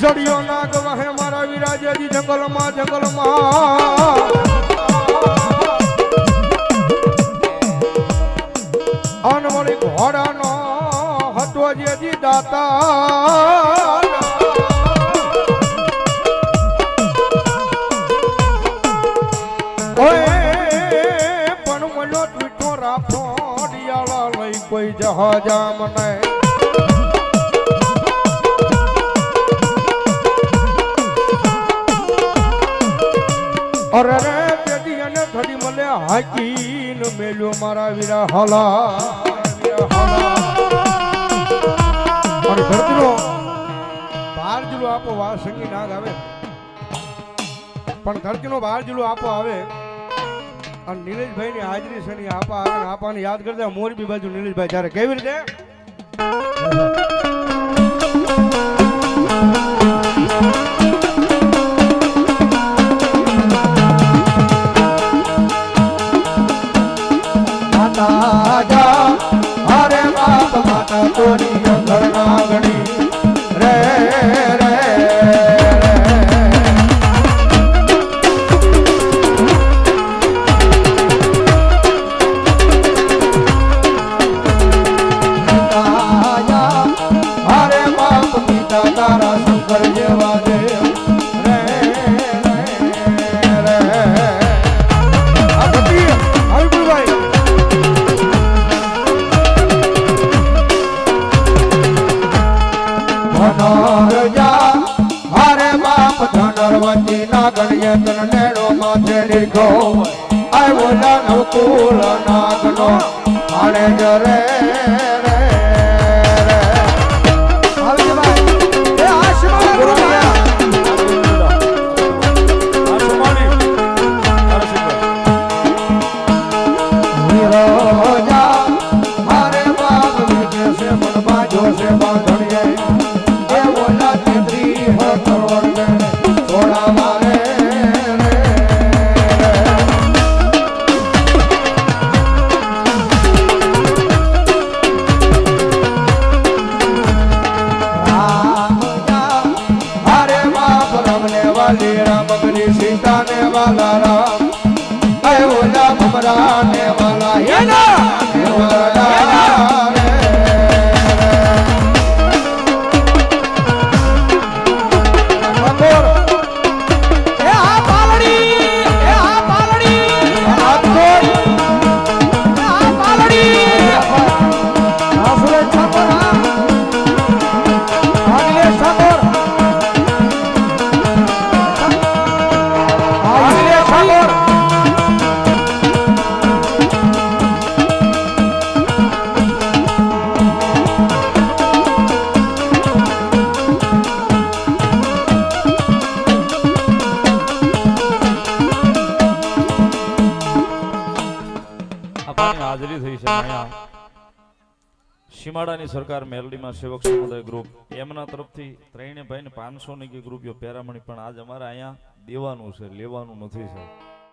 જડિયો નાગ વહે મારા વિરાજેજી જંગલમાં જંગલમાં. અનવળી ઘોડાનો હતો જેજી દાતા પણ મનો ટ્વીટો રાખો ડિયાળા લઈ કોઈ જહાજા મને અરે રે પેટી અને થડી મને હાકીન મેલ્યો મારા વીરા હલા. અને ધરતીનો બાર જુલો આપો વા સંગી નાગ આવે. પણ ધરતીનો બાર જુલો આપો આવે. અને નીલેશભાઈ ની હાજરી છે ની આપા આવે આપાને યાદ કરતા મોરબી બાજુ નીલેશભાઈ જ્યારે કેવી રીતે? બાપ ધનર વતી ના ગણ્ય તન નેડો માથે લીધો આવ્યો નાનો કુલ નાગનો આણે જરે સીતા ને વાલા રામ. અય ઓલા ભમરાને વાલા. હે ના હે વાલા આપણી હાજરી થઈ છે અહીંયા. સીમાડાની સરકાર મેલડીમાં સેવક સમુદાય ગ્રુપ એમના તરફથી ત્રણે ભાઈને પાંચસો ની ગ્રુપ પેરામણી. પણ આજ અમારે અહીંયા દેવાનું છે, લેવાનું નથી, સાહેબ.